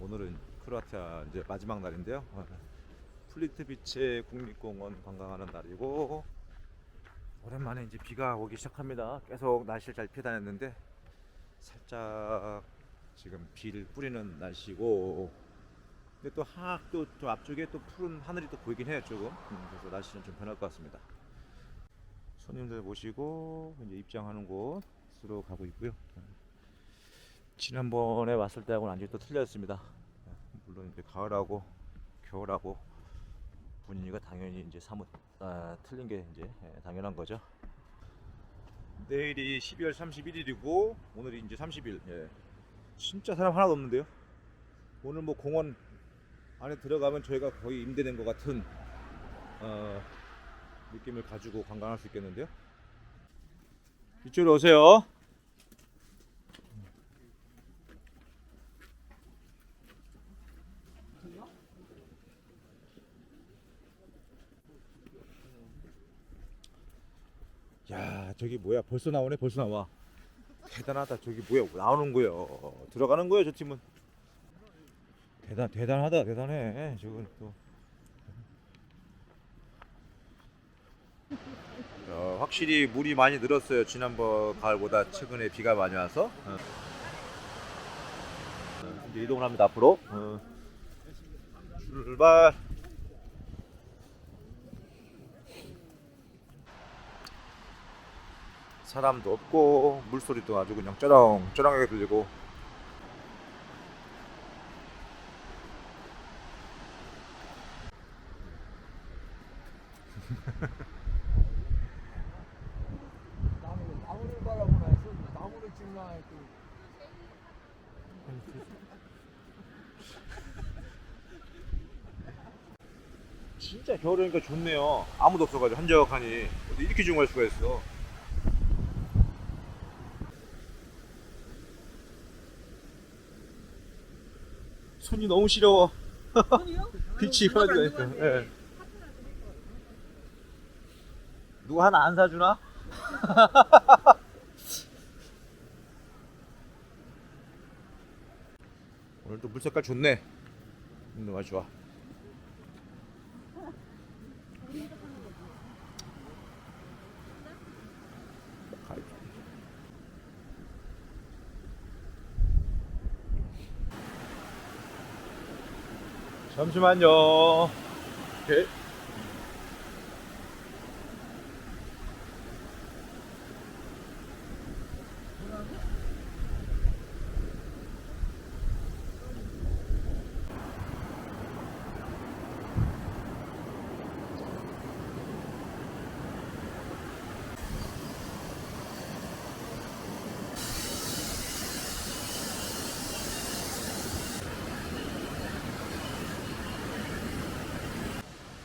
오늘은 크로아티아 이제 마지막 날인데요. 어, 플리트비체 국립공원 관광하는 날이고 오랜만에 이제 비가 오기 시작합니다. 계속 날씨를 잘 피해 다녔는데 살짝 지금 비를 뿌리는 날씨고 근데 또 하악 또저 앞쪽에 또 푸른 하늘이 또 보이긴 해요 조금 음, 그래서 날씨는 좀 변할 것 같습니다. 손님들 모시고 이제 입장하는 곳으로 가고 있고요. 지난번에 왔을 때하고는 완전히 또 틀렸습니다. 물론 이제 가을하고 겨울하고 분위기가 당연히 이제 사뭇 아, 틀린 게 이제 예, 당연한 거죠. 내일이 12월 31일이고 오늘이 이제 30일. 예. 진짜 사람 하나도 없는데요. 오늘 뭐 공원 안에 들어가면 저희가 거의 임대된 것 같은 어, 느낌을 가지고 관광할 수 있겠는데요. 이쪽으로 오세요. 야 저기 뭐야 벌써 나오네 벌써 나와. 대단하다 저기 뭐야 나오는 거요. 들어가는 거예요 저 팀은. 대단 대단하다 대단해 저건 또. 어, 확실히 물이 많이 늘었어요 지난번 가을보다 최근에 비가 많이 와서. 어. 어, 이제 이동을 합니다 앞으로. 어. 출발 사람도 없고 물소리도 아주 그냥 쩌렁 쩌렁하게 들리고. 나무를 바라보나 해서 나무를 찍나 했고 진짜 겨울이니까 좋네요. 아무도 없어가지고 한적하니 어디 이렇게 조용할 수가 있어 손이 너무 시려워. 빛이 빠지니까 예. 누구 하나 안 사주나? 오늘도 물 색깔 좋네. 음, 아주 좋아 잠시만요. 오케이.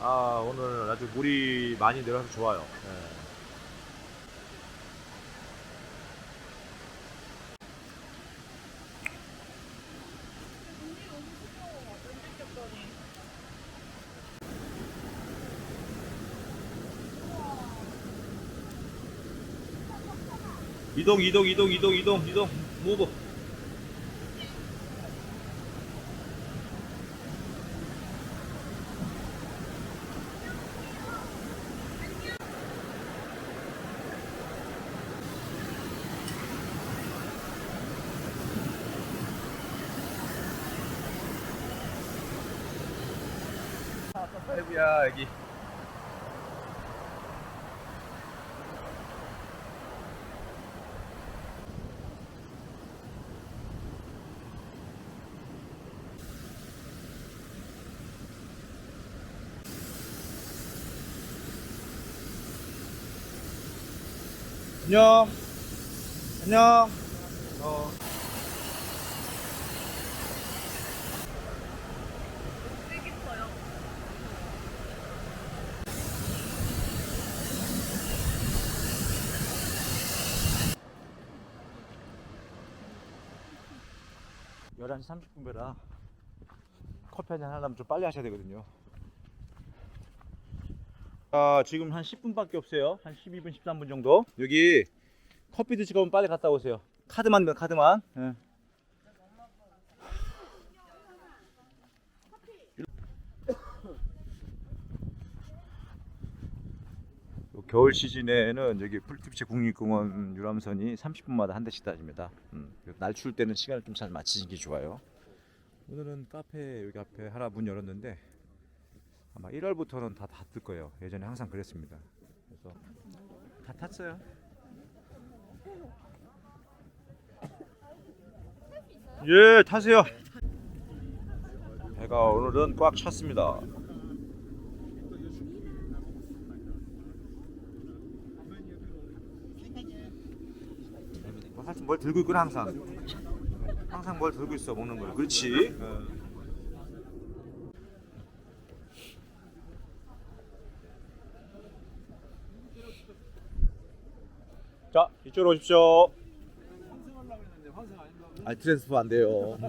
아 오늘 아주 물이 많이 내려서 좋아요. 예. 이동 이동 이동 이동 이동 이동 무브 아이고야 여기. 안녕. 안녕. 어. 열한 시 30분 배라 커피 한잔 하려면 좀 빨리 하셔야 되거든요. 아, 지금 한 10분밖에 없어요. 한 12분, 13분 정도. 여기 커피 드시고 빨리 갔다 오세요. 카드만, 카드만. 예. 겨울 시즌에는 여기 풀티비치 국립공원 유람선이 30분마다 한 대씩 다닙니다. 음, 날 추울 때는 시간을 좀 잘 맞추는 게 좋아요. 오늘은 카페 여기 앞에 하나 문 열었는데 아마 1월부터는 다 닫을 거예요. 예전에 항상 그랬습니다. 그래서 다 탔어요. 예, 타세요. 배가 오늘은 꽉 찼습니다. 하여튼 뭘 들고 있구나 항상. 항상 뭘 들고 있어 먹는 걸. 그렇지. 어. 자 이쪽으로 오십시오. 아 트랜스퍼 안 돼요.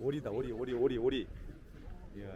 오리다 오리 오리 오리 오리. 이야.